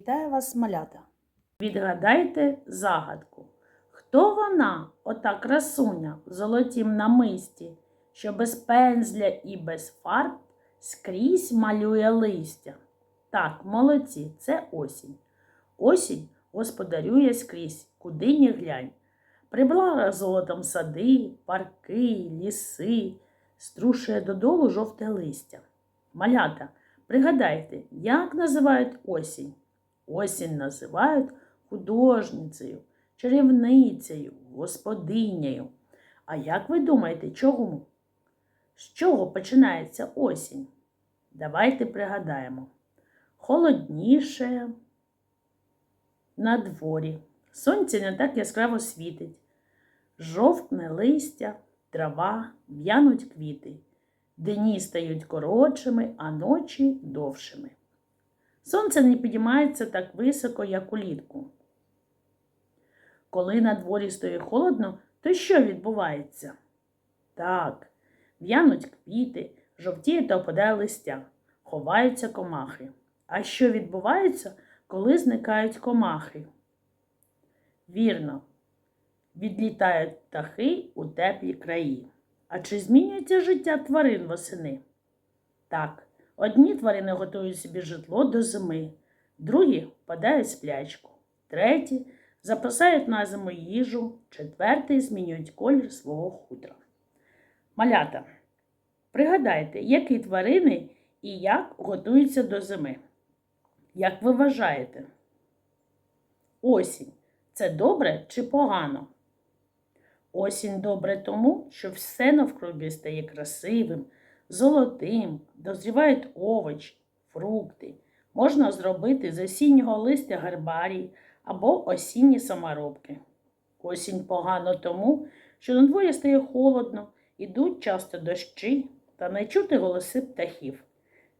Вітаю вас, малята! Відгадайте загадку. Хто вона, ота красуня в золотім намисті, що без пензля і без фарб скрізь малює листя? Так, молодці, це осінь. Осінь господарює скрізь, куди ні глянь. Прибрала золотом сади, парки, ліси, струшує додолу жовте листя. Малята, пригадайте, як називають осінь? Осінь називають художницею, чарівницею, господинею. А як ви думаєте, чому? З чого починається осінь? Давайте пригадаємо. Холодніше на дворі. Сонце не так яскраво світить. Жовтне листя, трава, в'януть квіти. Дні стають коротшими, а ночі довшими. Сонце не підіймається так високо, як улітку. Коли на дворі стоїть холодно, то що відбувається? Так, в'януть квіти, жовтіє та опадає листя, ховаються комахи. А що відбувається, коли зникають комахи? Вірно, відлітають птахи у теплі краї. А чи змінюється життя тварин восени? Так, одні тварини готують собі житло до зими, другі впадають в сплячку, треті запасають на зиму їжу, четверті змінюють колір свого хутра. Малята, пригадайте, які тварини і як готуються до зими. Як ви вважаєте? Осінь це добре чи погано? Осінь добре тому, що все навкруги стає красивим, золотим, дозрівають овочі, фрукти. Можна зробити з осіннього листя гербарій або осінні саморобки. Осінь погано тому, що на дворі стає холодно, ідуть часто дощі та не чути голоси птахів.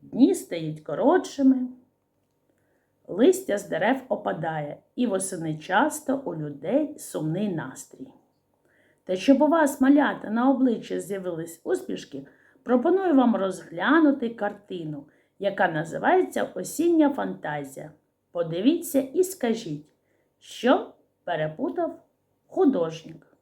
Дні стають коротшими, листя з дерев опадає, і восени часто у людей сумний настрій. Та щоб у вас, малята, на обличчі з'явились усмішки, пропоную вам розглянути картину, яка називається Осіння фантазія. Подивіться і скажіть, що перепутав художник.